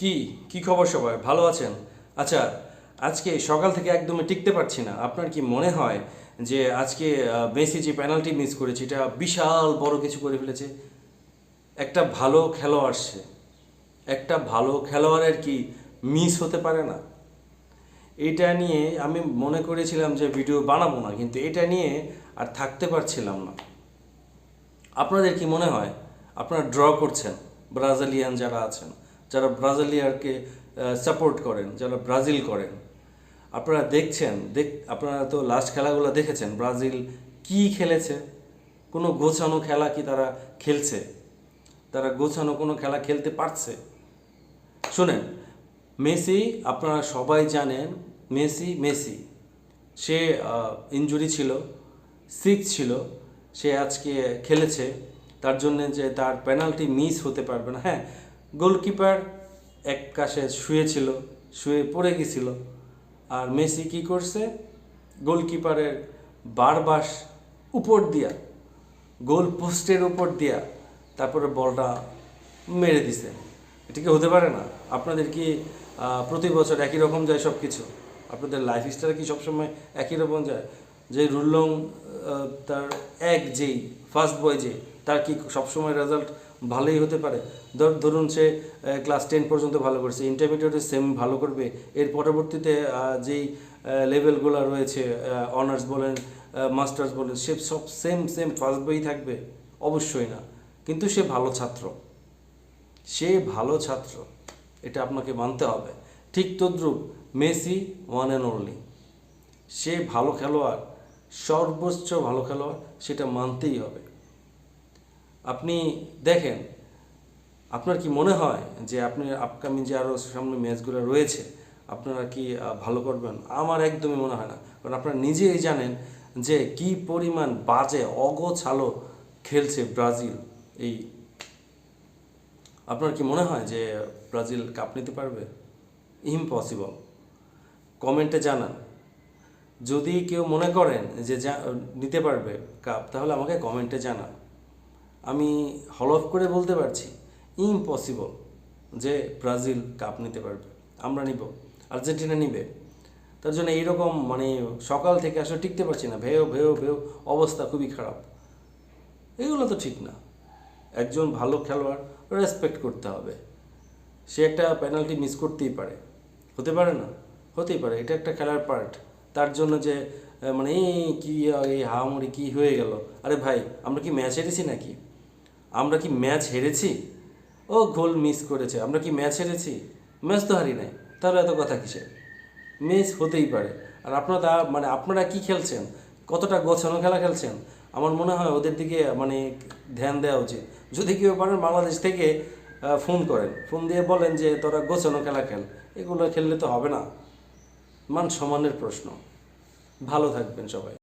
কি কি খবর সবাই? ভালো আছেন? আচ্ছা আজকে সকাল থেকে একদমই টিকতে পারছি না। আপনার কি মনে হয় যে আজকে মেসি যে পেনাল্টি মিস করেছে, এটা বিশাল বড় কিছু করে ফেলেছে? একটা ভালো খেলোয়াড় সে। একটা ভালো খেলোয়াড়ের কি মিস হতে পারে না? এটা নিয়ে আমি মনে করেছিলাম যে ভিডিও বানাবো না, কিন্তু এটা নিয়ে আর থাকতে পারছিলাম না। আপনাদের কি মনে হয়? আপনারা ড্র করছেন, ব্রাজিলিয়ান যারা আছেন যারা ব্রাজিলিয়ারকে সাপোর্ট করেন, যারা ব্রাজিল করেন। আপনারা দেখছেন, দেখ, আপনারা তো লাস্ট খেলাগুলো দেখেছেন, ব্রাজিল কি খেলেছে? কোনো গোছানো খেলা কি তারা খেলছে? তারা গোছানো কোনো খেলা খেলতে পারছে? শুনেন, মেসি, আপনারা সবাই জানেন, মেসি মেসি, সে ইনজুরি ছিল সিক ছিল, সে আজকে খেলেছে, তার জন্য যে তার পেনাল্টি মিস হতে পারবে না। হ্যাঁ গোলকিপার এক কাছে শুয়েছিল, শুয়ে পড়ে গেছিল। আর মেসি কি করছে? গোলকিপারের বারবাস উপর দিয়া, গোল পোস্টের উপর দিয়া তারপরে বলটা মেরে দিছে। এটা কি হতে পারে না? আপনাদের কি প্রতি বছর একই রকম যায় সব কিছু আপনাদের লাইফ স্টাইল কি সবসময় একই রকম যায়? যে রুল্লং তার এক যেই ফার্স্ট বয় যে, তার কি সবসময় রেজাল্ট ভালোই হতে পারে। ধর, ধরুন সে ক্লাস টেন পর্যন্ত ভালো করছে ইন্টারমিডিয়েটে সেম ভালো করবে, এর পরবর্তীতে যেই লেভেলগুলো রয়েছে অনার্স বলেন মাস্টার্স বলেন, সে সব সেম সেম ফার্স্ট বই থাকবে? অবশ্যই না। কিন্তু সে ভালো ছাত্র। সে ভালো ছাত্র। এটা আপনাকে মানতে হবে। ঠিক তদ্রুপ, মেসি ওয়ান অ্যান্ড অনলি সে ভালো খেলোয়াড়, সর্বোচ্চ ভালো খেলোয়াড়, সেটা মানতেই হবে। আপনি দেখেন, আপনার কি মনে হয় যে আপনি আপকামিং যে আরও সামনে ম্যাচগুলো রয়েছে, আপনারা কি ভালো করবেন? আমার একদমই মনে হয় না। কারণ আপনারা নিজেই জানেন যে কি পরিমাণ বাজে, অগোছালো খেলছে ব্রাজিল। এই, আপনার কি মনে হয় যে ব্রাজিল কাপ নিতে পারবে? ইম্পসিবল কমেন্টে জানান। যদি কেউ মনে করেন যে যা- নিতে পারবে কাপ তাহলে আমাকে কমেন্টে জানান। আমি হল অফ করে বলতে পারছি ইম্পসিবল যে ব্রাজিল কাপ নিতে পারবে। আমরা নিব, আর্জেন্টিনা নিবে। তার জন্য এইরকম মানে সকাল থেকে আসলে টিকতে পারছি না। ভেও ভেও ভেও অবস্থা খুবই খারাপ। এগুলো তো ঠিক না। একজন ভালো খেলোয়াড় রেসপেক্ট করতে হবে। সে একটা পেনাল্টি মিস করতেই পারে। হতে পারে না? হতেই পারে। এটা একটা খেলার পার্ট তার জন্য যে মানে এই কী, এই হাওয়ামুড়ি কী হয়ে গেল? আরে ভাই, আমরা কি ম্যাচ হেরেছি নাকি? আমরা কি ম্যাচ হেরেছি? ও গোল মিস করেছে, আমরা কি ম্যাচ হেরেছি? ম্যাচ তো হারি নাই, তাহলে এত কথা কিসের? মিস হতেই পারে। আর আপনারা মানে আপনারা কি খেলছেন? কতটা গোছানো খেলা খেলছেন? আমার মনে হয় ওদের দিকে মানে ধ্যান দেওয়া উচিত। যদি কেউ পারেন বাংলাদেশ থেকে ফোন করেন। ফোন দিয়ে বলেন যে, তোরা গোছানো খেলা খেল। এগুলো খেললে তো হবে না। মান সম্মানের প্রশ্ন। ভালো থাকবেন সবাই।